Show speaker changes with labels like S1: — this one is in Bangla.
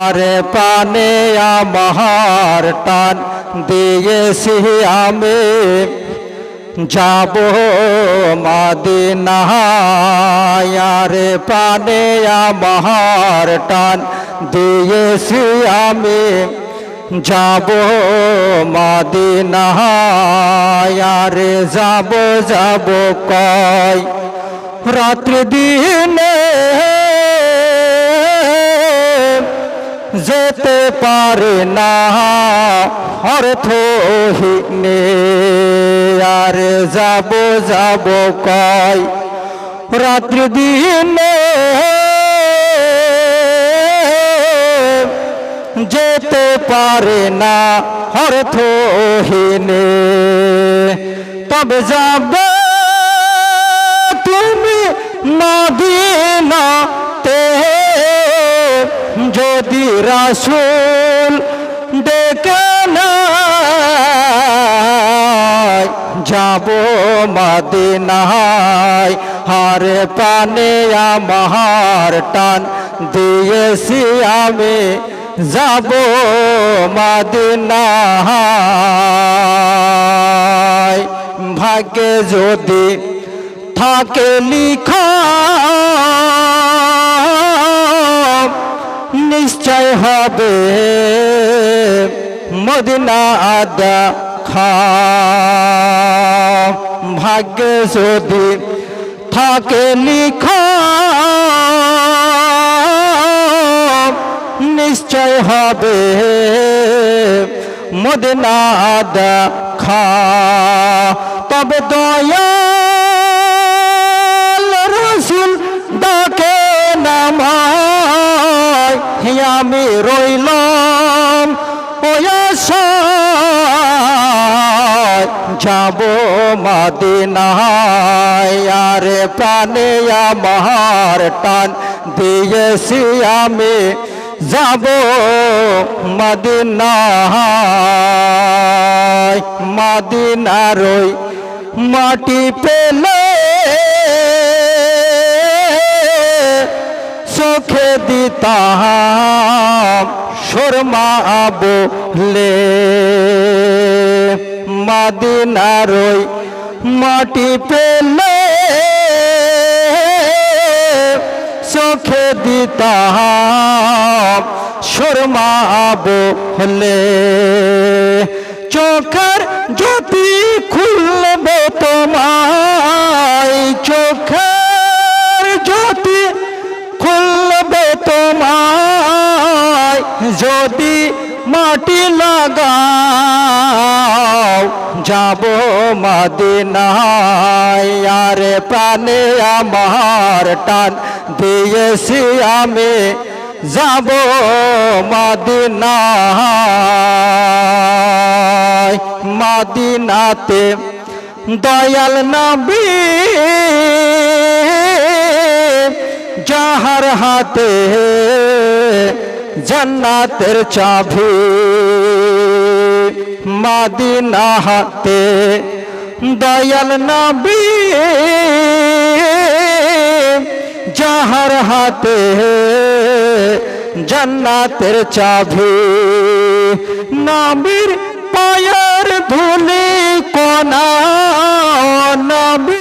S1: আরে পানে আমার টান দিয়েছি আমি যাব মাদিনায় আরে পানে আমার টান দিয়েছি আমি যাব মাদিনায় আরে যাব যাব কয় রাত্রি দিনে যেতে পারে না। অর্থহীনে আর যাব যাব কয়? রাত্রি দিনে যেতে পারে না। অর্থহীনে তবে যাবে তুমি মদিনাতে রাসুল ডেকে নাই যাব মদিনায় হারে পানে আমার টান দিয়েছি আমি যাব মদিনায় ভাগ্যে যদি থাকে লিখা হবে মদিনা আদা খা ভাগ্যে যদি থাকে লিখা, নিশ্চয় হবে মদিনা আদা খা তবে দয়াল আমি রইলাম যাব মাদিনায়। আরে প্রাণে আমার টান দিয়েছি আমি, যাব মদিনায়। মদিনার ওই মাটি পেলে দিতাম শর্মা বলে। মাদিনার ওই মাটি পেলে চোখে দিতাম শর্মা বলে। চোখের জ্যোতি লাগাও যাব মদিনায়। আরে প্রাণে আমার টান দিয়েছি আমি, যাব মদিনায়। মদিনাতে দয়াল নবী যাহার হাতে জান্নাতের চাবি মাদিনা হাতে দয়াল নবী যাহার হাতে জান্নাতের চাবি নবীর পায়ের ধুলি কোনা নবী